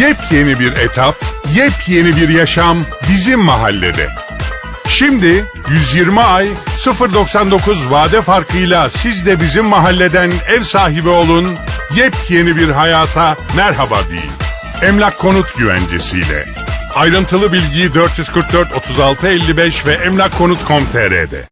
Yepyeni bir etap, yepyeni bir yaşam bizim mahallede. Şimdi 120 ay 0.99 vade farkıyla siz de bizim mahalleden ev sahibi olun. Yepyeni bir hayata merhaba deyin. Emlak konut güvencesiyle. Ayrıntılı bilgi 444 36 55 ve emlakkonut.com.tr'de.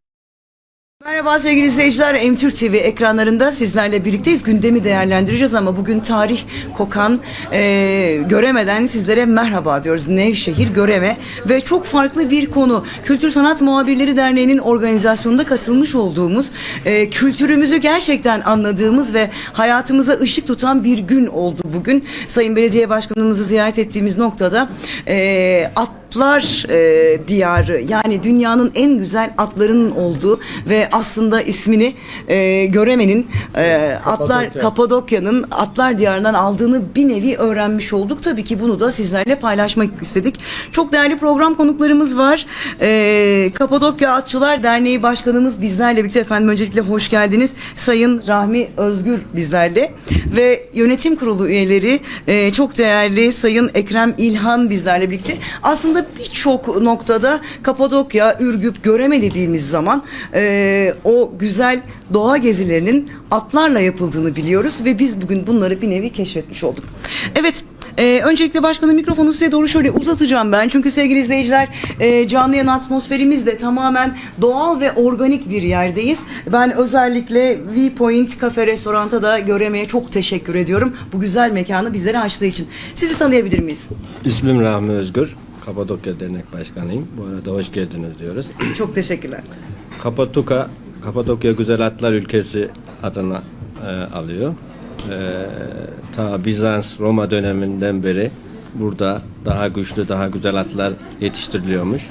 Merhaba sevgili izleyiciler. M-Türk TV ekranlarında sizlerle birlikteyiz. Gündemi değerlendireceğiz ama bugün tarih kokan e, göremeden sizlere merhaba diyoruz. Nevşehir Göreme ve çok farklı bir konu. Kültür Sanat Muhabirleri Derneği'nin organizasyonunda katılmış olduğumuz, e, kültürümüzü gerçekten anladığımız ve hayatımıza ışık tutan bir gün oldu bugün. Sayın Belediye Başkanımızı ziyaret ettiğimiz noktada e, atlar e, diyarı yani dünyanın en güzel atlarının olduğu ve aslında ismini e, göremenin e, atlar Kapadokya'nın atlar diyarından aldığını bir nevi öğrenmiş olduk. Tabii ki bunu da sizlerle paylaşmak istedik. Çok değerli program konuklarımız var. E, Kapadokya Atçılar Derneği Başkanımız bizlerle birlikte efendim öncelikle hoş geldiniz. Sayın Rahmi Özgür bizlerle ve yönetim kurulu üyeleri e, çok değerli Sayın Ekrem İlhan bizlerle birlikte. Aslında birçok noktada Kapadokya, Ürgüp, Göreme dediğimiz zaman e, o güzel doğa gezilerinin atlarla yapıldığını biliyoruz ve biz bugün bunları bir nevi keşfetmiş olduk. Evet. Ee, öncelikle başkanım mikrofonu size doğru şöyle uzatacağım ben. Çünkü sevgili izleyiciler e, canlı yayın atmosferimiz de tamamen doğal ve organik bir yerdeyiz. Ben özellikle V-Point Cafe Restorant'a da göremeye çok teşekkür ediyorum. Bu güzel mekanı bizlere açtığı için. Sizi tanıyabilir miyiz? İsmim Rahmi Özgür. Kapadokya Dernek Başkanıyım. Bu arada hoş geldiniz diyoruz. Çok teşekkürler. Kapadoka, Kapadokya Güzel Atlar Ülkesi adına e, alıyor. E, ta Bizans, Roma döneminden beri burada daha güçlü, daha güzel atlar yetiştiriliyormuş.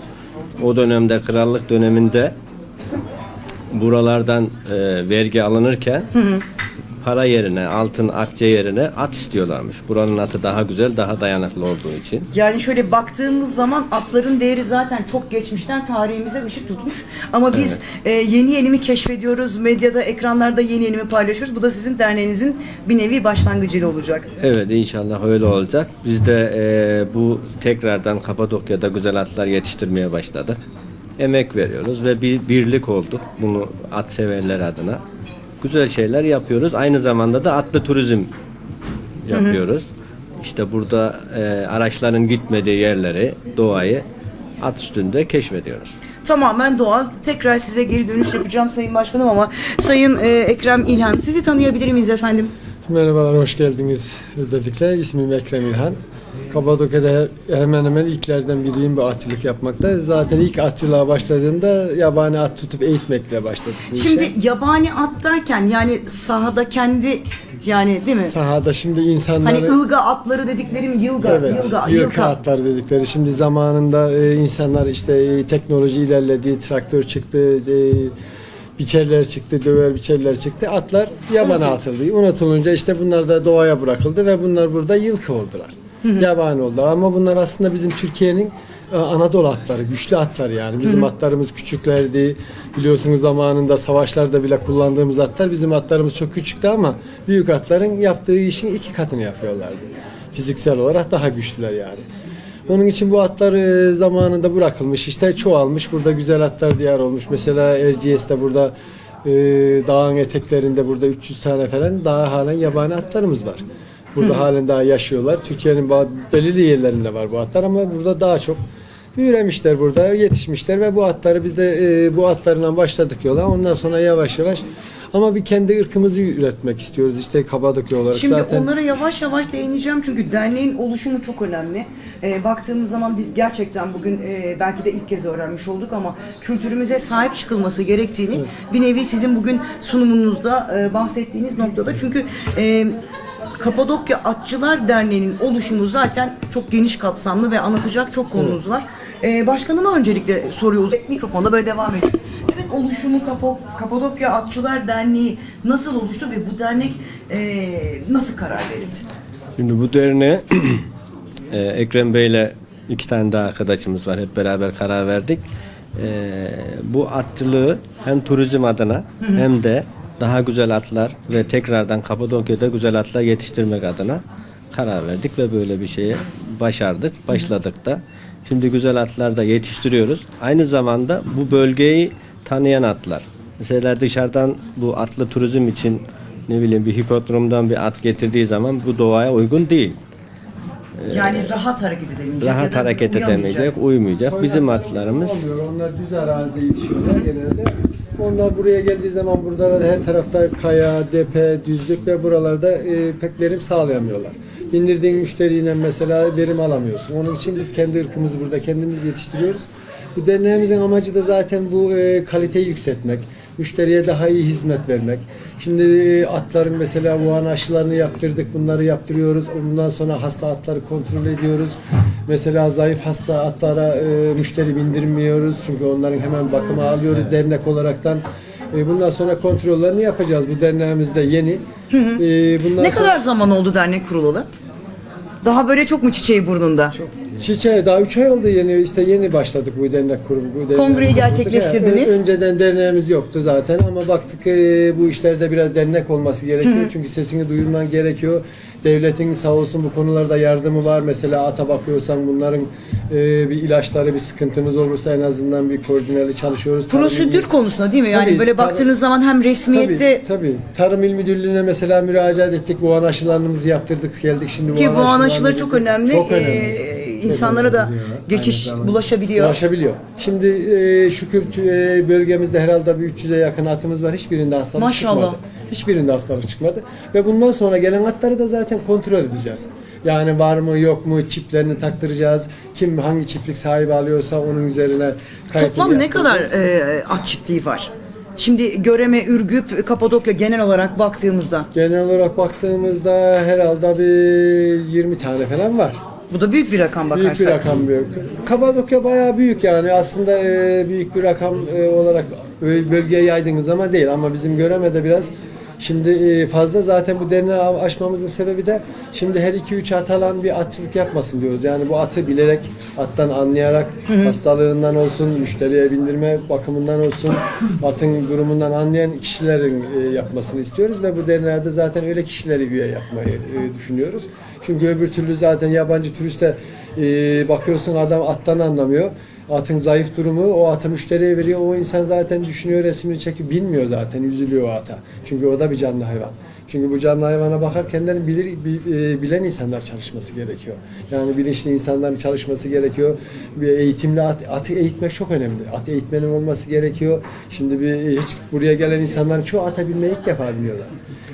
O dönemde krallık döneminde buralardan e, vergi alınırken para yerine, altın akçe yerine at istiyorlarmış. Buranın atı daha güzel, daha dayanıklı olduğu için. Yani şöyle baktığımız zaman atların değeri zaten çok geçmişten tarihimize ışık tutmuş. Ama biz e, yeni yeni mi keşfediyoruz, medyada, ekranlarda yeni yeni mi paylaşıyoruz? Bu da sizin derneğinizin bir nevi başlangıcıyla olacak. Evet inşallah öyle olacak. Biz de e, bu tekrardan Kapadokya'da güzel atlar yetiştirmeye başladık. Emek veriyoruz ve bir birlik olduk bunu at severler adına. Güzel şeyler yapıyoruz. Aynı zamanda da atlı turizm yapıyoruz. İşte burada e, araçların gitmediği yerleri, doğayı at üstünde keşfediyoruz. Tamamen doğal. Tekrar size geri dönüş yapacağım Sayın Başkanım ama Sayın e, Ekrem İlhan sizi tanıyabilir miyiz efendim? Merhabalar, hoş geldiniz özellikle. İsmim Ekrem İlhan. Kapadokya'da hemen hemen ilklerden biriyim bu atçılık yapmakta. Zaten ilk atçılığa başladığımda yabani at tutup eğitmekle başladık bu işe. Şimdi yabani at derken yani sahada kendi yani değil mi? Sahada şimdi insanları... Hani ılga atları dediklerim yılga, Evet, yılga, yılka yılka. atlar dedikleri. Şimdi zamanında e, insanlar işte e, teknoloji ilerledi, traktör çıktı, e, biçerler çıktı, döver biçerler çıktı. Atlar yabana atıldı. Unutulunca işte bunlar da doğaya bırakıldı ve bunlar burada yılkı oldular. Yabani oldular. Ama bunlar aslında bizim Türkiye'nin e, Anadolu atları, güçlü atlar yani. Bizim atlarımız küçüklerdi. Biliyorsunuz zamanında savaşlarda bile kullandığımız atlar bizim atlarımız çok küçüktü ama büyük atların yaptığı işin iki katını yapıyorlardı. Fiziksel olarak daha güçlüler yani. Onun için bu atlar e, zamanında bırakılmış işte çoğalmış. Burada güzel atlar diyar olmuş. Mesela Erciyes'te burada e, dağın eteklerinde burada 300 tane falan daha halen yabani atlarımız var. Burada halen daha yaşıyorlar. Türkiye'nin belirli yerlerinde var bu atlar ama burada daha çok üremişler burada, yetişmişler ve bu atları biz de e, bu atlarından başladık yola. Ondan sonra yavaş yavaş ama bir kendi ırkımızı üretmek istiyoruz. İşte Kabadokya olarak Şimdi zaten. onlara yavaş yavaş değineceğim çünkü derneğin oluşumu çok önemli. Ee, baktığımız zaman biz gerçekten bugün e, belki de ilk kez öğrenmiş olduk ama kültürümüze sahip çıkılması gerektiğini bir nevi sizin bugün sunumunuzda e, bahsettiğiniz noktada. Çünkü e, Kapadokya Atçılar Derneği'nin oluşumu zaten çok geniş kapsamlı ve anlatacak çok konumuz var. Ee, başkanıma öncelikle soruyoruz. Mikrofonda böyle devam ediyor. Evet oluşumu Kapo- Kapadokya Atçılar Derneği nasıl oluştu ve bu dernek e, nasıl karar verildi? Şimdi bu derneğe e, Ekrem Bey'le iki tane daha arkadaşımız var. Hep beraber karar verdik. E, bu atçılığı hem turizm adına hem de daha güzel atlar ve tekrardan Kapadokya'da güzel atlar yetiştirmek adına karar verdik ve böyle bir şeye başardık. Başladık da. Şimdi güzel atlar da yetiştiriyoruz. Aynı zamanda bu bölgeyi tanıyan atlar. Mesela dışarıdan bu atlı turizm için ne bileyim bir hipodromdan bir at getirdiği zaman bu doğaya uygun değil. Yani rahat hareket edemeyecek. Rahat hareket uyamayacak. edemeyecek, uymayacak. Bizim atlarımız Olmuyor. Onlar düz arazide yetişiyorlar genelde. Onlar buraya geldiği zaman burada da her tarafta kaya, depe, düzlük ve buralarda e, pek verim sağlayamıyorlar. Bindirdiğin müşteriyle mesela verim alamıyorsun. Onun için biz kendi ırkımızı burada kendimiz yetiştiriyoruz. Bu derneğimizin amacı da zaten bu e, kaliteyi yükseltmek, müşteriye daha iyi hizmet vermek. Şimdi e, atların mesela bu an aşılarını yaptırdık, bunları yaptırıyoruz. Bundan sonra hasta atları kontrol ediyoruz. Mesela zayıf hasta atlara e, müşteri bindirmiyoruz çünkü onların hemen bakıma alıyoruz dernek olaraktan. E, bundan sonra kontrollerini yapacağız. Bu derneğimiz de yeni. E, bundan Ne sonra- kadar zaman oldu dernek kurulalı? Daha böyle çok mu çiçeği burnunda? Çiçeğe daha 3 ay oldu yeni işte yeni başladık bu dernek kurumu. Bu dernek Kongreyi kurduk. gerçekleştirdiniz. Ö- Önceden derneğimiz yoktu zaten ama baktık e, bu işlerde biraz dernek olması gerekiyor. Çünkü sesini duyurman gerekiyor. Devletin sağ olsun bu konularda yardımı var. Mesela ata bakıyorsan bunların e, bir ilaçları bir sıkıntımız olursa en azından bir koordineli çalışıyoruz. Tarım Prosedür ilmi- konusunda değil mi? Yani Tabii, böyle tabii. baktığınız zaman hem resmiyette Tabii, tabii. Tarım İl Müdürlüğü'ne mesela müracaat ettik. Bu an aşılarımızı yaptırdık geldik. Şimdi ki bu an aşılarını aşıları çok önemli. Çok önemli. Ee, insanlara da geçiş bulaşabiliyor. Ulaşabiliyor. Şimdi e, şükür e, bölgemizde herhalde bir 300'e yakın atımız var. Hiçbirinde hastalık Maşallah. çıkmadı. Hiçbirinde hastalık çıkmadı. Ve bundan sonra gelen atları da zaten kontrol edeceğiz. Yani var mı yok mu çiplerini taktıracağız. Kim hangi çiftlik sahibi alıyorsa onun üzerine kayıtını Toplam ne kadar e, at çiftliği var? Şimdi Göreme, Ürgüp, Kapadokya genel olarak baktığımızda Genel olarak baktığımızda herhalde bir 20 tane falan var. bu da büyük bir rakam Büyük bir bakarsak. rakam büyük. Kapadokya bayağı büyük yani aslında e, büyük bir rakam e, olarak böl- bölgeye yaydığınız zaman değil ama bizim Göreme'de biraz şimdi e, fazla zaten bu derneği aşmamızın sebebi de şimdi her 2-3 at alan bir atçılık yapmasın diyoruz. Yani bu atı bilerek, attan anlayarak, hastalığından olsun, müşteriye bindirme bakımından olsun, atın durumundan anlayan kişilerin e, yapmasını istiyoruz ve bu derneğe zaten öyle kişileri üye yapmayı e, düşünüyoruz. Çünkü öbür türlü zaten yabancı turiste bakıyorsun adam attan anlamıyor. Atın zayıf durumu o atı müşteriye veriyor. O insan zaten düşünüyor resmini çekip bilmiyor zaten üzülüyor o ata. Çünkü o da bir canlı hayvan. Çünkü bu canlı hayvana bakarken bilir, bi- e, bilen insanlar çalışması gerekiyor. Yani bilinçli insanların çalışması gerekiyor. Bir eğitimli at, atı eğitmek çok önemli. At eğitmenin olması gerekiyor. Şimdi bir hiç buraya gelen insanların çoğu ata binmeyi ilk defa biliyorlar.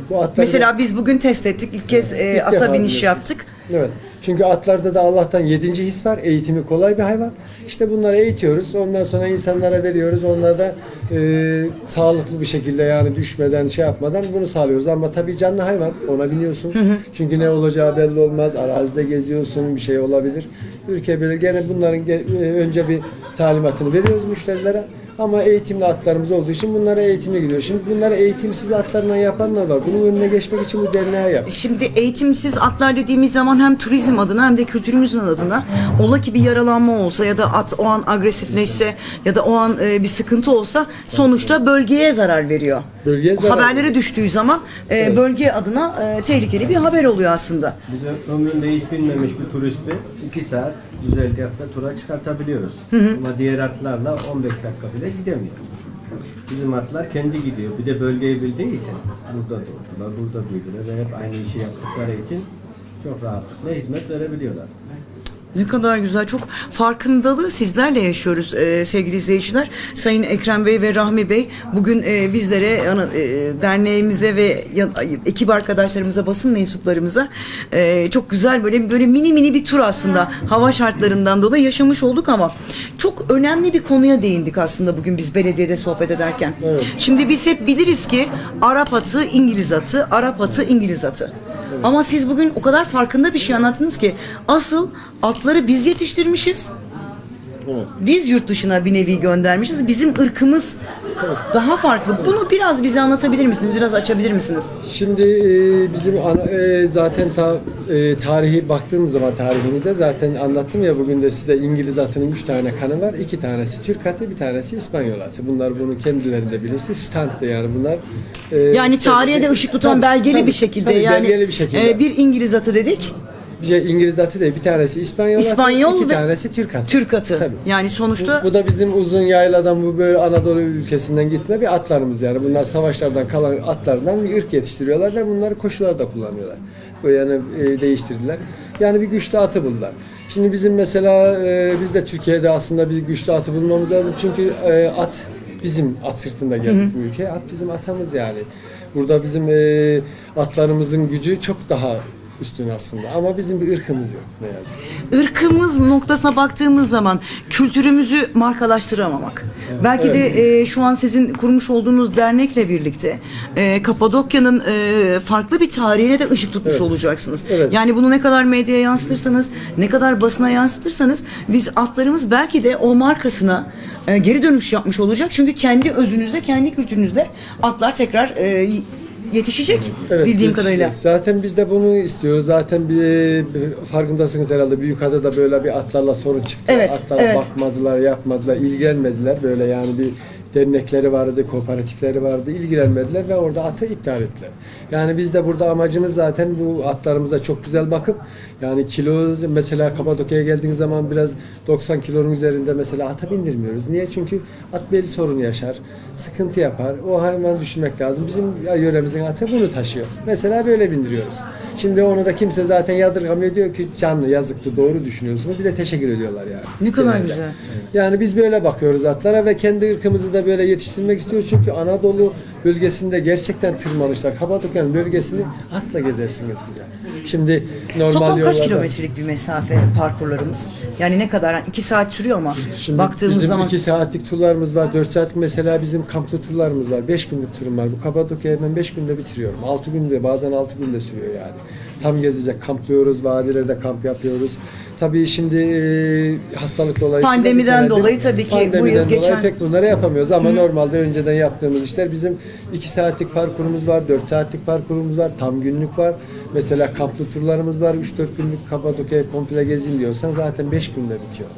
Bu atları Mesela biz bugün test ettik. İlk kez e, İlk ata biniş biliyorsun. yaptık. Evet. Çünkü atlarda da Allah'tan yedinci his var. Eğitimi kolay bir hayvan. İşte bunları eğitiyoruz. Ondan sonra insanlara veriyoruz. Onlar da e, sağlıklı bir şekilde yani düşmeden şey yapmadan bunu sağlıyoruz. Ama tabii canlı hayvan. Ona biniyorsun. Çünkü ne olacağı belli olmaz. Arazide geziyorsun. Bir şey olabilir. Ürkebilir. Gene bunların e, önce bir talimatını veriyoruz müşterilere. Ama eğitimli atlarımız olduğu için bunlara eğitimli gidiyor. Şimdi bunları eğitimsiz atlarına yapanlar var. Bunun önüne geçmek için bu derneğe yap. Şimdi eğitimsiz atlar dediğimiz zaman hem turizm adına hem de kültürümüzün adına ola ki bir yaralanma olsa ya da at o an agresifleşse ya da o an e, bir sıkıntı olsa sonuçta bölgeye zarar veriyor. Bölgeye zarar Haberlere düştüğü zaman e, bölge adına e, tehlikeli bir haber oluyor aslında. Bize ömründe hiç binmemiş bir turisti 2 saat güzergahta tura çıkartabiliyoruz. Ama diğer atlarla 15 dakika bile gidemiyor. Bizim atlar kendi gidiyor. Bir de bölgeyi bildiği için burada doğdular, burada büyüdüler ve hep aynı işi yaptıkları için çok rahatlıkla hizmet verebiliyorlar. Ne kadar güzel. Çok farkındalığı sizlerle yaşıyoruz e, sevgili izleyiciler. Sayın Ekrem Bey ve Rahmi Bey bugün e, bizlere yani, e, derneğimize ve ya- ekip arkadaşlarımıza, basın mensuplarımıza e, çok güzel böyle böyle mini mini bir tur aslında hava şartlarından dolayı yaşamış olduk ama çok önemli bir konuya değindik aslında bugün biz belediyede sohbet ederken. Şimdi biz hep biliriz ki Arap atı, İngiliz atı, Arap atı, İngiliz atı. Ama siz bugün o kadar farkında bir şey anlattınız ki asıl atları biz yetiştirmişiz. Biz yurt dışına bir nevi göndermişiz. Bizim ırkımız daha farklı. Bunu biraz bize anlatabilir misiniz? Biraz açabilir misiniz? Şimdi e, bizim ana, e, zaten ta, e, tarihi baktığımız zaman tarihimizde zaten anlattım ya bugün de size İngiliz atının üç tane kanı var. iki tanesi Türk atı, bir tanesi İspanyol atı. Bunlar bunu kendileri de bilirsin. Standdı yani bunlar. e, Yani tarihe de ışık tutan tabii, belgeli tabii, bir şekilde tabii, yani belgeli bir şekilde. e, bir İngiliz atı dedik. Bir şey İngiliz atı değil. Bir tanesi İspanyol, İspanyol atı, iki ve tanesi Türk atı. Türk atı. Tabii. Yani sonuçta Bu, bu da bizim uzun yayladan bu böyle Anadolu ülkesinden gitme bir atlarımız yani. Bunlar savaşlardan kalan atlardan bir ırk yetiştiriyorlar ve bunları koşularda kullanıyorlar. Bu yani e, değiştirdiler. Yani bir güçlü atı buldular. Şimdi bizim mesela e, biz de Türkiye'de aslında bir güçlü atı bulmamız lazım. Çünkü e, at bizim at sırtında geldik bu ülkeye. At bizim atamız yani. Burada bizim e, atlarımızın gücü çok daha üstün aslında. Ama bizim bir ırkımız yok ne yazık ki. ırkımız noktasına baktığımız zaman kültürümüzü markalaştıramamak. Belki de e, şu an sizin kurmuş olduğunuz dernekle birlikte e, Kapadokya'nın e, farklı bir tarihine de ışık tutmuş Evet. olacaksınız. Evet. Yani bunu ne kadar medyaya yansıtırsanız, ne kadar basına yansıtırsanız biz atlarımız belki de o markasına e, geri dönüş yapmış olacak. Çünkü kendi özünüzde, kendi kültürünüzde atlar tekrar e, yetişecek bildiğim yetişecek. kadarıyla. Zaten biz de bunu istiyoruz. Zaten bir, bir farkındasınız herhalde. Büyükada'da böyle bir atlarla sorun çıktı. Evet, Atlara evet. bakmadılar, yapmadılar, ilgilenmediler. Böyle yani bir dernekleri vardı, kooperatifleri vardı. ilgilenmediler ve orada atı iptal ettiler. Yani biz de burada amacımız zaten bu atlarımıza çok güzel bakıp yani kilo mesela Kapadokya'ya geldiğiniz zaman biraz 90 kilonun üzerinde mesela ata bindirmiyoruz. Niye? Çünkü at belli sorun yaşar. Sıkıntı yapar. O hayvan düşünmek lazım. Bizim yöremizin atı bunu taşıyor. Mesela böyle bindiriyoruz. Şimdi onu da kimse zaten yadırgamıyor. Diyor ki canlı yazıktı doğru düşünüyorsunuz. Bir de teşekkür ediyorlar yani. Ne kadar Genelde. güzel. Yani biz böyle bakıyoruz atlara ve kendi ırkımızı da böyle yetiştirmek istiyoruz. Çünkü Anadolu bölgesinde gerçekten tırmanışlar. Kapadokya'nın bölgesini atla gezersiniz güzel. Şimdi normal Toplam kaç yollarda- kilometrelik bir mesafe parkurlarımız? Yani ne kadar? Yani iki saat sürüyor ama Şimdi baktığımız bizim zaman iki saatlik turlarımız var, dört saatlik mesela bizim kamplı turlarımız var, beş günlük turum var. Bu Kapadokya'yı ben beş günde bitiriyorum. Altı günde, bazen altı günde sürüyor yani. Tam gezecek, kamplıyoruz, vadilerde kamp yapıyoruz. Tabii şimdi e, hastalık dolayısıyla... Pandemiden senedir- dolayı tabii ki bu yıl pandemiden dolayı geçen- pek bunları yapamıyoruz ama normalde önceden yaptığımız işler bizim iki saatlik parkurumuz var, dört saatlik parkurumuz var, tam günlük var. Mesela kamplı turlarımız var, üç dört günlük Kapadokya'yı komple gezeyim diyorsan zaten beş günde bitiyor.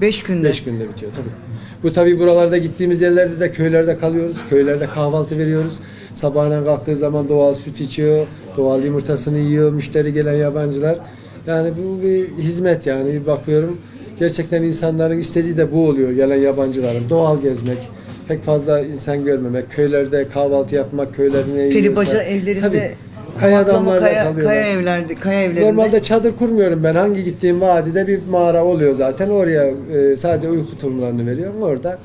beş günde. Beş günde bitiyor tabii. Bu tabii buralarda gittiğimiz yerlerde de köylerde kalıyoruz. Köylerde kahvaltı veriyoruz. Sabahına kalktığı zaman doğal süt içiyor, doğal yumurtasını yiyor müşteri gelen yabancılar. Yani bu bir hizmet yani bir bakıyorum. Gerçekten insanların istediği de bu oluyor gelen yabancıların. Doğal gezmek, pek fazla insan görmemek, köylerde kahvaltı yapmak, köylerine Peribaca evlerinde Kaya konaklama, damlarda kaya, kalıyorlar. kaya evlerde, kaya evlerinde. Normalde çadır kurmuyorum ben. Hangi gittiğim vadide bir mağara oluyor zaten. Oraya e, sadece uyku tulumlarını veriyorum. Orada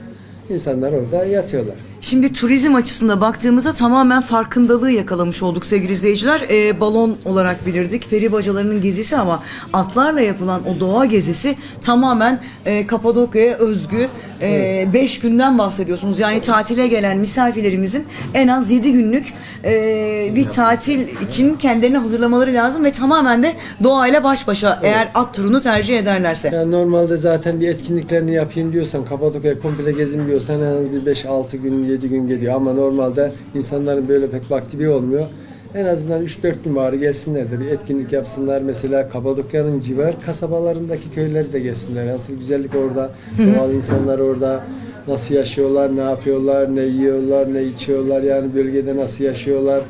insanlar orada yatıyorlar. Şimdi turizm açısında baktığımızda tamamen farkındalığı yakalamış olduk sevgili izleyiciler. Ee, balon olarak bilirdik. Peri bacalarının gezisi ama atlarla yapılan o doğa gezisi tamamen e, Kapadokya'ya özgü 5 günden bahsediyorsunuz. Yani tatile gelen misafirlerimizin en az 7 günlük e, bir tatil için kendilerini hazırlamaları lazım ve tamamen de doğayla baş başa eğer at turunu tercih ederlerse. Yani normalde zaten bir etkinliklerini yapayım diyorsan, Kapadokya'ya komple gezin diyorsan en az bir 5-6 gün, 7 gün geliyor. Ama normalde insanların böyle pek vakti bir olmuyor. En azından 3-4 gün bari gelsinler de bir etkinlik yapsınlar. Mesela Kapadokya'nın civar kasabalarındaki köyleri de gelsinler. Asıl güzellik orada. Doğal insanlar orada. Nasıl yaşıyorlar, ne yapıyorlar, ne yiyorlar, ne içiyorlar. Yani bölgede nasıl yaşıyorlar,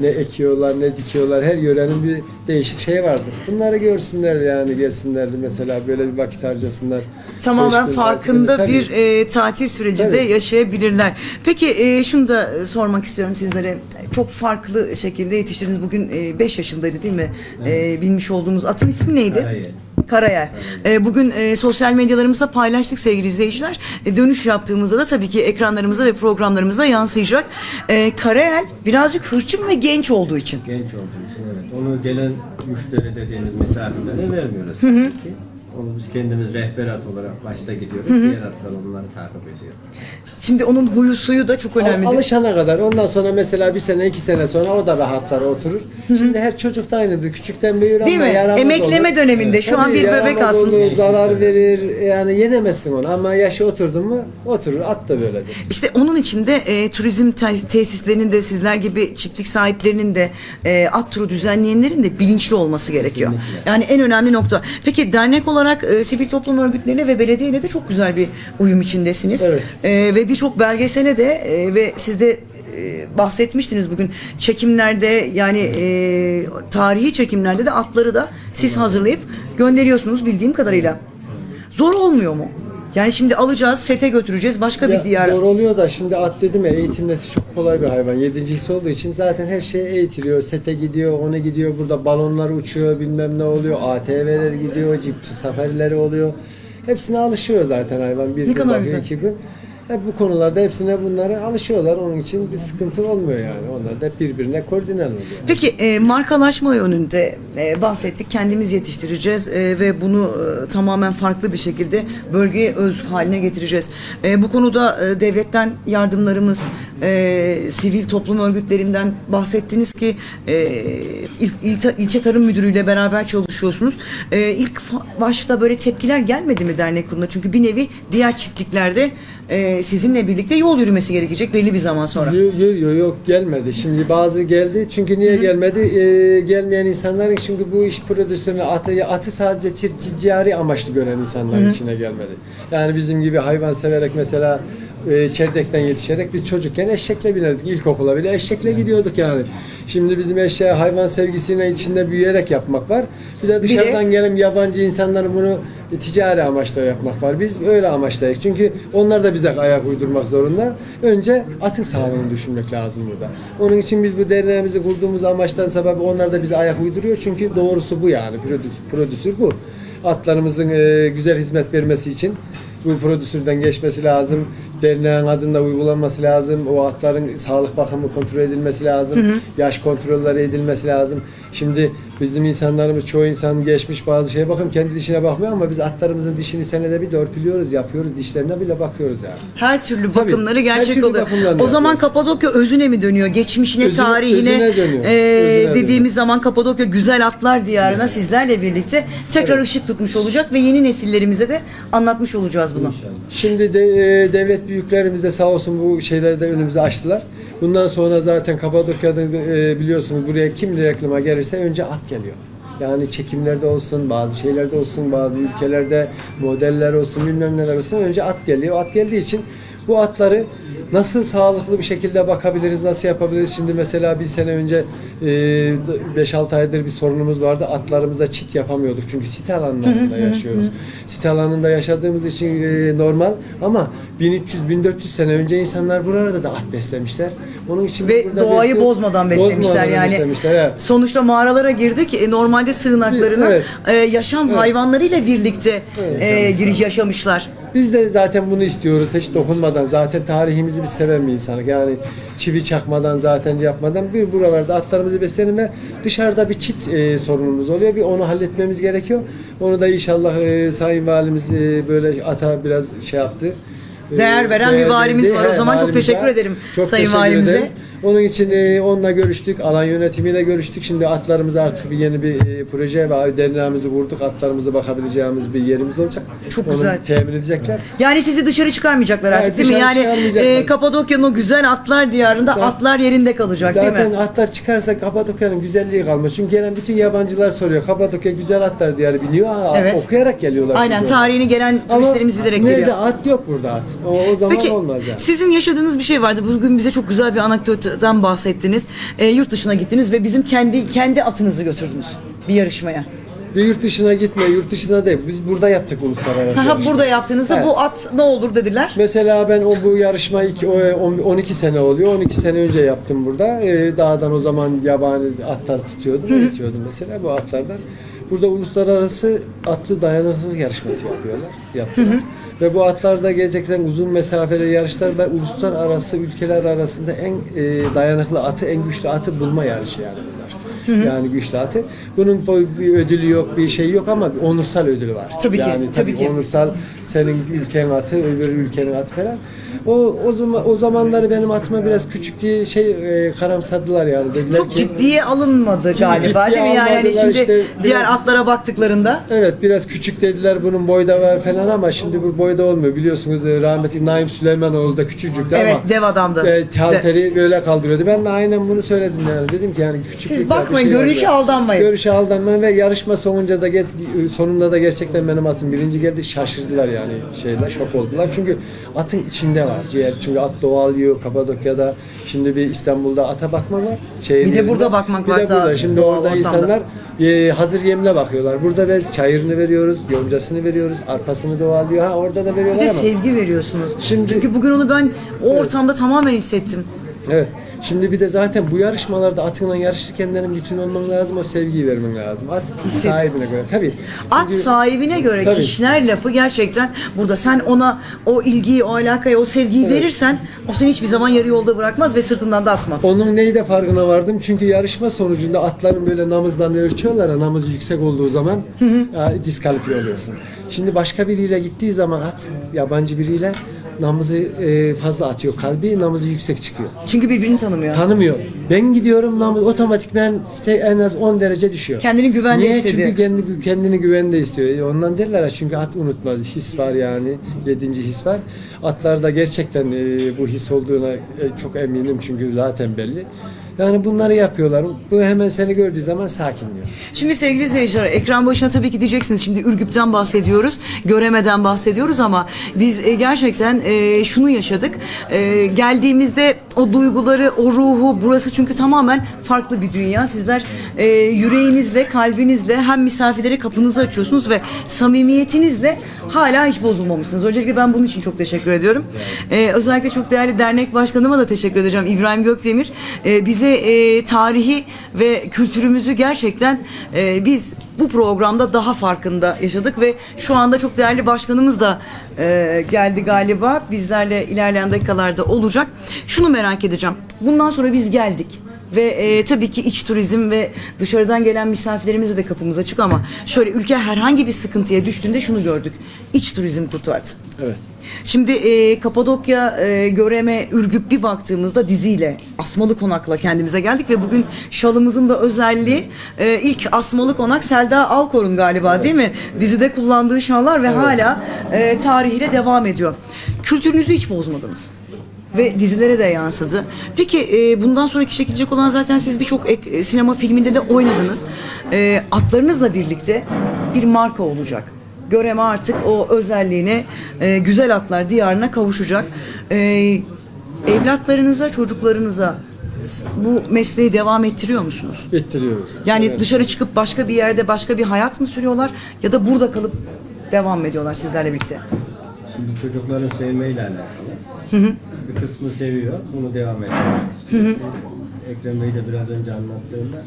ne ekiyorlar, ne dikiyorlar. Her yörenin bir değişik şey vardır. Bunları görsünler yani gelsinler mesela böyle bir vakit harcasınlar. tamamen Beş gün farkında tatilinde. bir e, tatil sürecinde Tabii. yaşayabilirler. Peki e, şunu da e, sormak istiyorum sizlere. Çok farklı şekilde yetiştirdiniz. Bugün 5 yaşındaydı değil mi? E, bilmiş olduğumuz atın ismi neydi? Karayel. Karayel. E, bugün e, sosyal medyalarımızda paylaştık sevgili izleyiciler. E, dönüş yaptığımızda da tabii ki ekranlarımıza ve programlarımızda yansıyacak. E, Karayel birazcık hırçın ve genç olduğu için. Genç olduğu için evet. Onu gelen müşteri dediğimiz misafirlere vermiyoruz. tabii ki. Onu biz kendimiz rehberat olarak başta gidiyoruz. Diğer atlar onları takip ediyor. Şimdi onun huyu suyu da çok önemli. Al- alışana kadar ondan sonra mesela bir sene iki sene sonra o da rahatlar oturur. Şimdi her çocuk da aynıdır. Küçükten büyür Değil ama mi? yaramaz Emekleme olur. döneminde şu an Tabii, bir bebek yaramaz aslında. olur, zarar verir. Yani yenemezsin onu ama yaşı oturdu mu oturur. At da böyledir. İşte onun için de e, turizm te- tesislerinin de sizler gibi çiftlik sahiplerinin de e, at turu düzenleyenlerin de bilinçli olması gerekiyor. Yani en önemli nokta. Peki dernek olarak e, sivil toplum örgütleriyle ve belediyeyle de çok güzel bir uyum içindesiniz. Evet. E, ve birçok belgesele de e, ve siz de bahsetmiştiniz bugün çekimlerde yani e, tarihi çekimlerde de atları da siz hazırlayıp gönderiyorsunuz bildiğim kadarıyla. Zor olmuyor mu? Yani şimdi alacağız, sete götüreceğiz başka bir diyara. Zor oluyor da şimdi at dedim ya eğitimlesi çok kolay bir hayvan. Yedincisi olduğu için zaten her şey eğitiliyor. Sete gidiyor, ona gidiyor. Burada balonlar uçuyor, bilmem ne oluyor. ATV'ler gidiyor, cip safarileri oluyor. Hepsine alışıyor zaten hayvan. Bir Ne gün kadar bakıyor, güzel. iki gün. Hep bu konularda hepsine bunlara alışıyorlar. Onun için bir sıkıntı olmuyor yani. Onlar da birbirine koordinal oluyor. Peki e, markalaşma yönünde e, bahsettik. Kendimiz yetiştireceğiz e, ve bunu e, tamamen farklı bir şekilde bölgeye öz haline getireceğiz. E, bu konuda e, devletten yardımlarımız, e, sivil toplum örgütlerinden bahsettiniz ki e, il, il- ilçe tarım müdürüyle beraber çalışıyorsunuz. E, ilk başta böyle tepkiler gelmedi mi dernek kuruluna? Çünkü bir nevi diğer çiftliklerde e, sizinle birlikte yol yürümesi gerekecek belli bir zaman sonra. Yok yok yok gelmedi. Şimdi bazı geldi. Çünkü niye gelmedi? Ee, gelmeyen insanların çünkü bu iş prodüksiyonu atı, atı sadece ticari amaçlı gören insanların içine gelmedi. Yani bizim gibi hayvan severek mesela e, çerdekten yetişerek biz çocukken eşekle binerdik. İlkokula bile eşekle gidiyorduk yani. Şimdi bizim eşeğe hayvan sevgisine içinde büyüyerek yapmak var. Bir de dışarıdan gelen yabancı insanların bunu ticari amaçla yapmak var. Biz öyle amaçlayık. Çünkü onlar da bize ayak uydurmak zorunda. Önce atın sağlığını düşünmek lazım burada. Onun için biz bu derneğimizi kurduğumuz amaçtan sebebi onlar da bize ayak uyduruyor. Çünkü doğrusu bu yani. Prodüs, prodüsür bu. Atlarımızın e, güzel hizmet vermesi için bu prodüsürden geçmesi lazım. Derneğin adında uygulanması lazım. O atların sağlık bakımı kontrol edilmesi lazım. Yaş kontrolleri edilmesi lazım. Şimdi bizim insanlarımız çoğu insan geçmiş bazı şeye bakın kendi dişine bakmıyor ama biz atlarımızın dişini senede bir dörpülüyoruz, yapıyoruz. Dişlerine bile bakıyoruz yani. Her türlü Tabii, bakımları her gerçek türlü oluyor. bakımlarını O zaman yapıyoruz. Kapadokya özüne mi dönüyor? Geçmişine, Özüne- tarihine özüne dönüyor. e, Özüne dediğimiz zaman Kapadokya güzel atlar diyarına sizlerle birlikte tekrar ışık tutmuş olacak ve yeni nesillerimize de anlatmış olacağız bunu. Şimdi de e, devlet büyüklerimiz de sağ olsun bu şeyleri de önümüze açtılar. Bundan sonra zaten Kapadokya'da e, biliyorsunuz buraya kim reklama gelirse önce at geliyor. Yani çekimlerde olsun, bazı şeylerde olsun, bazı ülkelerde modeller olsun, bilmem neler olsun önce at geliyor. At geldiği için bu atları nasıl sağlıklı bir şekilde bakabiliriz, nasıl yapabiliriz? Şimdi mesela bir sene önce e, 5-6 aydır bir sorunumuz vardı. Atlarımıza çit yapamıyorduk çünkü sit alanlarında yaşıyoruz. Sit alanında yaşadığımız için e, normal ama 1300-1400 sene önce insanlar burada da at beslemişler. Onun için Ve doğayı besliyoruz. bozmadan beslemişler Bozmadan yani. beslemişler, evet. Sonuçta mağaralara girdik. E, Normalde sığınaklarına Evet. e, yaşam Evet. hayvanlarıyla birlikte Evet. e, giriş yaşamışlar. Biz de zaten bunu istiyoruz hiç dokunmadan. Zaten tarihimizi biz seven bir insanız. Yani çivi çakmadan zaten yapmadan bir buralarda atlarımızı besleyelim ve dışarıda bir çit e, sorunumuz oluyor. Bir onu halletmemiz gerekiyor. Onu da inşallah e, Sayın Valimiz e, böyle ata biraz şey yaptı. E, Değer veren bir valimiz var. O zaman çok teşekkür ederim Çok Sayın teşekkür Valimize. ederiz. Onun için e, onunla görüştük. Alan yönetimiyle görüştük. Şimdi atlarımıza artık bir yeni bir e, proje ve derneğimizi vurduk. Atlarımıza bakabileceğimiz bir yerimiz olacak. Çok Onu güzel. temin edecekler. Yani sizi dışarı çıkarmayacaklar Evet, artık değil mi? dışarı Yani çıkarmayacaklar. e, Kapadokya'nın o güzel atlar diyarında Zaten- atlar yerinde kalacak değil Zaten mi? atlar çıkarsa Kapadokya'nın güzelliği kalmaz. Çünkü gelen bütün yabancılar soruyor. Kapadokya güzel atlar diyarı biliyor. Aa, Evet. Okuyarak geliyorlar. Aynen çünkü. tarihini gelen Ama turistlerimiz bilerek nerede geliyor. at yok burada at. O, o zaman Peki olmaz yani. sizin yaşadığınız bir şey vardı. Bugün bize çok güzel bir anekdottan bahsettiniz. E, yurt dışına gittiniz ve bizim kendi kendi atınızı götürdünüz bir yarışmaya. Bir yurt dışına gitme, yurt dışına değil. Biz burada yaptık uluslararası Ha, yarışmayı. burada yaptığınızda Evet. bu at ne olur dediler. Mesela ben o bu yarışma iki, o, on- 12 sene oluyor. 12 sene önce yaptım burada. Ee, dağdan o zaman yabani atlar tutuyordum. Öğretiyordum mesela bu atlardan. Burada uluslararası atlı dayanıklılık yarışması yapıyorlar. Yaptılar. Ve bu atlarda gerçekten uzun mesafeli yarışlar ve uluslararası ülkeler arasında en e, dayanıklı atı, en güçlü atı bulma yarışı yani bunlar. Yani güçlü atı. Bunun bu- bir ödülü yok, bir şey yok ama bir onursal ödülü var. Tabii ki, yani tabii ki. onursal senin ülkenin atı, öbür ülkenin atı falan. O o zaman o zamanları benim atıma biraz küçük diye şey e, karamsadılar yani dediler Çok ki ciddiye alınmadı galiba ciddiye değil mi? Yani hani almadılar şimdi işte, diğer biraz- atlara baktıklarında Evet biraz küçük dediler bunun boyda var falan ama şimdi bu boyda olmuyor. Biliyorsunuz e, rahmetli Naim Süleymanoğlu da küçücüktü Evet, ama dev adamdı. E, halteri böyle kaldırıyordu. Ben de aynen bunu söyledim yani. Dedim ki yani küçük Siz bakmayın, görünüşe aldanmayın. Görüşe aldanmayın ve yarışma sonunca da geç, sonunda da gerçekten benim atım birinci geldi. Şaşırdılar yani şeyler şok oldular. Çünkü atın içinde var. Ciğer çünkü at doğal yiyor Kapadokya'da. Şimdi bir İstanbul'da ata bakma var. Şehir Bir de burada bakmak bir var de daha burada. Şimdi orada ortamda. insanlar e, hazır yemle bakıyorlar. Burada biz çayırını veriyoruz, yoncasını veriyoruz, arpasını doğal diyor. Ha orada da Bir veriyorlar de ama. sevgi veriyorsunuz. Şimdi- Çünkü bugün onu ben o ortamda tamamen hissettim. Evet. Şimdi bir de zaten bu yarışmalarda atınla yarışırken benim bütün olman lazım, o sevgiyi vermen lazım. At Hisset- sahibine göre. Tabii. At Çünkü- sahibine göre Tabii. kişiler lafı gerçekten burada. Sen ona o ilgiyi, o alakayı, o sevgiyi verirsen o seni hiçbir zaman yarı yolda bırakmaz ve sırtından da atmaz. Onun neyde farkına vardım? Çünkü yarışma sonucunda atların böyle namızdan ölçüyorlar ya, namız yüksek olduğu zaman ya, diskalifiye oluyorsun. Şimdi başka biriyle gittiği zaman at, yabancı biriyle namızı e, fazla atıyor. Kalbi namızı yüksek çıkıyor. Çünkü birbirini tanımıyor. Tanımıyor. Ben gidiyorum namız otomatikmen se- en az 10 derece düşüyor. Kendini güvende Niye? hissediyor. Çünkü kendi, kendini güvende istiyor. E, Ondan derler ya çünkü at unutmaz. His var yani. Yedinci his var. Atlarda gerçekten e, bu his olduğuna e, çok eminim çünkü zaten belli. Yani bunları yapıyorlar. Bu hemen seni gördüğü zaman sakinliyor. Şimdi sevgili izleyiciler ekran başına tabii ki diyeceksiniz şimdi Ürgüp'ten bahsediyoruz, Göreme'den bahsediyoruz ama biz e, gerçekten e, şunu yaşadık. E, geldiğimizde o duyguları, o ruhu burası çünkü tamamen farklı bir dünya. Sizler yüreğinizle, kalbinizle hem misafirlere kapınızı açıyorsunuz ve samimiyetinizle hala hiç bozulmamışsınız. Öncelikle ben bunun için çok teşekkür ediyorum. Özellikle çok değerli dernek başkanıma da teşekkür edeceğim İbrahim Gökdemir. E, bize e, tarihi ve kültürümüzü gerçekten e, biz bu programda daha farkında yaşadık ve şu anda çok değerli başkanımız da e, geldi galiba. Bizlerle ilerleyen dakikalarda olacak. Şunu merak edeceğim. Bundan sonra biz geldik. Ve e, tabii ki iç turizm ve dışarıdan gelen misafirlerimize de kapımız açık ama şöyle ülke herhangi bir sıkıntıya düştüğünde şunu gördük. İç turizm kurtardı. Evet. Şimdi e, Kapadokya, e, Göreme, Ürgüp bir baktığımızda diziyle, Asmalı Konak'la kendimize geldik ve bugün şalımızın da özelliği e, ilk Asmalı Konak Selda Alkor'un galiba değil mi? Dizide kullandığı şallar ve hala e, tarihiyle devam ediyor. Kültürünüzü hiç bozmadınız. Ve dizilere de yansıdı. Peki e, bundan sonraki çekilecek olan zaten siz birçok ek- e, sinema filminde de oynadınız. E, atlarınızla birlikte bir marka olacak. Göreme artık o özelliğine e, güzel atlar diyarına kavuşacak. E, evlatlarınıza, çocuklarınıza bu mesleği devam ettiriyor musunuz? Ettiriyoruz. Yani Evet. dışarı çıkıp başka bir yerde başka bir hayat mı sürüyorlar ya da burada kalıp devam ediyorlar sizlerle birlikte? Şimdi çocukların sevmeyle alakalı. Bir kısmı seviyor, bunu devam istiyor. Ekrem Bey de biraz önce anlattığında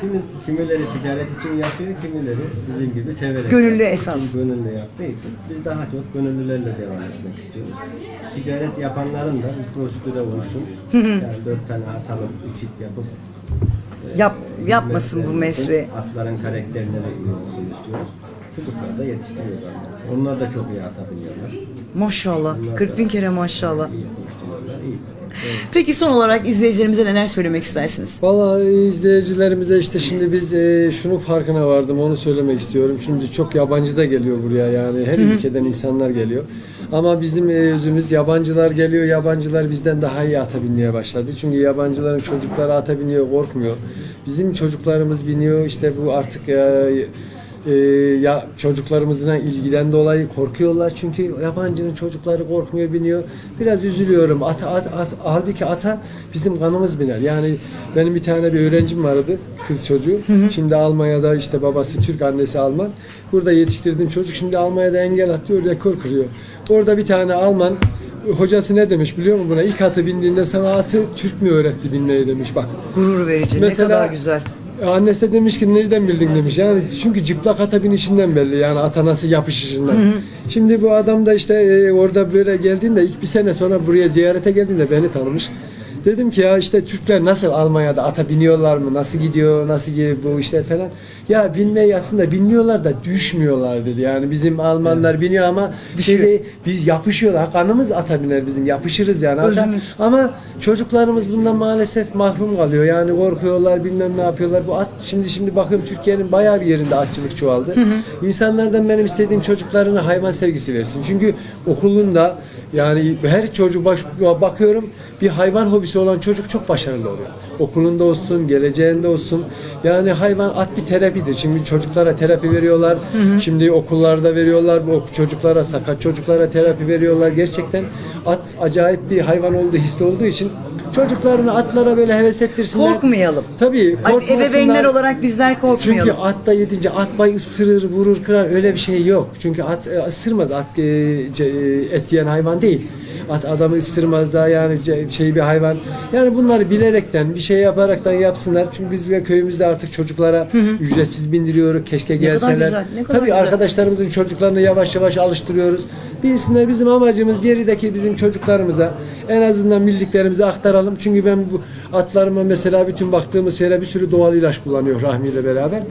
kimi, kimileri ticaret için yapıyor, kimileri bizim gibi severek Gönüllü esas. Gönüllü yaptığı için biz daha çok gönüllülerle devam etmek istiyoruz. Ticaret yapanların da bir prosedüre uysun. yani dört tane atalım, bir çift yapıp Yap, yapmasın bu mesleği. Atların karakterine de iyi olsun istiyoruz. Çocuklar da yetiştiriyorlar. Onlar da çok iyi ata biniyorlar. Maşallah. 40 bin kere maşallah. İyi iyi. Peki son olarak izleyicilerimize neler söylemek istersiniz? Vallahi izleyicilerimize işte şimdi biz e, şunun farkına vardım onu söylemek istiyorum. Şimdi çok yabancı da geliyor buraya yani her ülkeden insanlar geliyor. Ama bizim e, özümüz yabancılar geliyor. Yabancılar bizden daha iyi ata binmeye başladı. Çünkü yabancıların çocukları ata biniyor korkmuyor. Bizim çocuklarımız biniyor işte bu artık e, e, ya çocuklarımızla ilgiden dolayı korkuyorlar çünkü yabancının çocukları korkmuyor biniyor. Biraz üzülüyorum. Ata, at, at, halbuki ata bizim kanımız biner. Yani benim bir tane bir öğrencim vardı kız çocuğu. Şimdi Almanya'da işte babası Türk annesi Alman. Burada yetiştirdiğim çocuk şimdi Almanya'da engel atlıyor rekor kırıyor. Orada bir tane Alman hocası ne demiş biliyor musun buna? İlk atı bindiğinde sana atı Türk mü öğretti binmeyi demiş bak. Gurur verici. ne kadar güzel. Annesi de demiş ki nereden bildin demiş. Yani çünkü cıplak ata binişinden belli yani ata nasıl yapışışından. Şimdi bu adam da işte e, orada böyle geldiğinde ilk bir sene sonra buraya ziyarete geldiğinde beni tanımış. Dedim ki ya işte Türkler nasıl Almanya'da ata biniyorlar mı? Nasıl gidiyor? Nasıl gidiyor bu işler falan. Ya binmeyi aslında biniyorlar da düşmüyorlar dedi. Yani bizim Almanlar biniyor ama Düşüyor. şeyde biz yapışıyorlar. Kanımız ata biner bizim. Yapışırız yani. Ata. Ama çocuklarımız bundan maalesef mahrum kalıyor. Yani korkuyorlar, bilmem ne yapıyorlar. Bu at şimdi şimdi bakıyorum Türkiye'nin bayağı bir yerinde atçılık çoğaldı. İnsanlardan benim istediğim çocuklarına hayvan sevgisi versin. Çünkü okulunda yani her çocuk baş, bakıyorum bir hayvan hobisi olan çocuk çok başarılı oluyor. Okulunda olsun, geleceğinde olsun. Yani hayvan at bir terapidir. Şimdi çocuklara terapi veriyorlar. Şimdi okullarda veriyorlar. Bu çocuklara, sakat çocuklara terapi veriyorlar. Gerçekten at acayip bir hayvan olduğu hisli olduğu için çocuklarını atlara böyle heves ettirsinler. Korkmayalım. Tabii Ay, korkmasınlar. Ebeveynler olarak bizler korkmayalım. Çünkü at da yedince at bay ısırır, vurur, kırar öyle bir şey yok. Çünkü at e, ısırmaz. At e, ce- et yiyen hayvan değil. At adamı ısırmaz da yani ce- şey bir hayvan. Yani bunları bilerekten bir şey yaparaktan yapsınlar. Çünkü biz de köyümüzde artık çocuklara ücretsiz bindiriyoruz. Keşke kadar gelseler. güzel, ne kadar Tabii güzel. arkadaşlarımızın çocuklarını yavaş yavaş alıştırıyoruz. Bilsinler bizim amacımız gerideki bizim çocuklarımıza en azından bildiklerimizi aktaralım. Çünkü ben bu atlarıma mesela bütün baktığımız yere bir sürü doğal ilaç kullanıyor Rahmi ile beraber.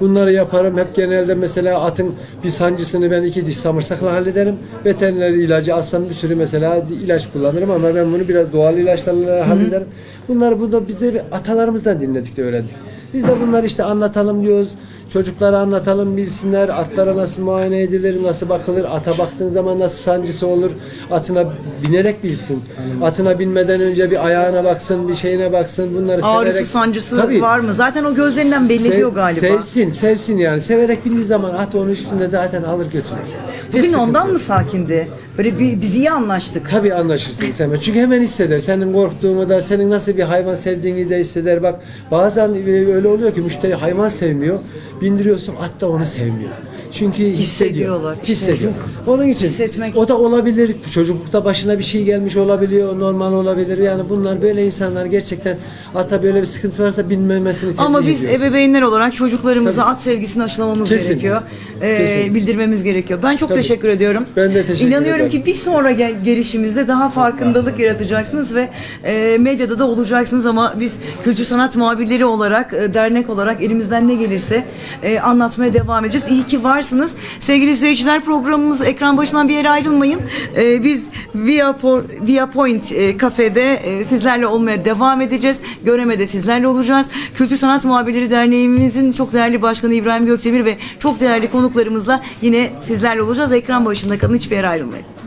Bunları yaparım. Hep genelde mesela atın bir sancısını ben iki diş samırsakla hallederim. Veteriner ilacı alsam bir sürü mesela ilaç kullanırım ama ben bunu biraz doğal ilaçlarla hallederim. Bunları burada bize bir atalarımızdan dinledik de öğrendik. Biz de bunları işte anlatalım diyoruz. Çocuklara anlatalım bilsinler. Atlara nasıl muayene edilir, nasıl bakılır. Ata baktığın zaman nasıl sancısı olur. Atına binerek bilsin. Atına binmeden önce bir ayağına baksın, bir şeyine baksın. Bunları Ağrısı, severek... sancısı Tabii. var mı? Zaten o gözlerinden belli Sev- ediyor galiba. Sevsin, sevsin yani. Severek bindiği zaman at onun üstünde zaten alır götürür. Hiç Bugün ondan yok. mı sakindi? Böyle bir, biz iyi anlaştık. Tabii anlaşırsın sen. Çünkü hemen hisseder. Senin korktuğunu da, senin nasıl bir hayvan sevdiğini de hisseder. Bak bazen öyle oluyor ki müşteri hayvan sevmiyor. Bindiriyorsun at da onu sevmiyor. Çünkü hissediyor. Hissediyorlar. İşte Hissediyor. Onun için Hissetmek. o da olabilir. Çocuklukta başına bir şey gelmiş olabiliyor. Normal olabilir. Yani bunlar böyle insanlar gerçekten ata böyle bir sıkıntı varsa bilmemesini tercih Ama biz ediyoruz. ebeveynler olarak çocuklarımıza at sevgisini aşılamamız Kesinlikle. gerekiyor. Ee, Kesinlikle. bildirmemiz gerekiyor. Ben çok Tabii. teşekkür ediyorum. Ben de teşekkür İnanıyorum ederim. ki bir sonra gel- gelişimizde daha farkındalık yaratacaksınız ve e, medyada da olacaksınız ama biz kültür sanat muhabirleri olarak, e, dernek olarak elimizden ne gelirse e, anlatmaya devam edeceğiz. İyi ki varsınız. Sevgili izleyiciler programımız ekran başından bir yere ayrılmayın. E, biz Via, Po- Via Point e, kafede e, sizlerle olmaya devam edeceğiz. Göreme'de sizlerle olacağız. Kültür Sanat Muhabirleri Derneğimizin çok değerli başkanı İbrahim Gökçemir ve çok değerli konuklarımızla yine sizlerle olacağız. Ekran başında kalın hiçbir yere ayrılmayın.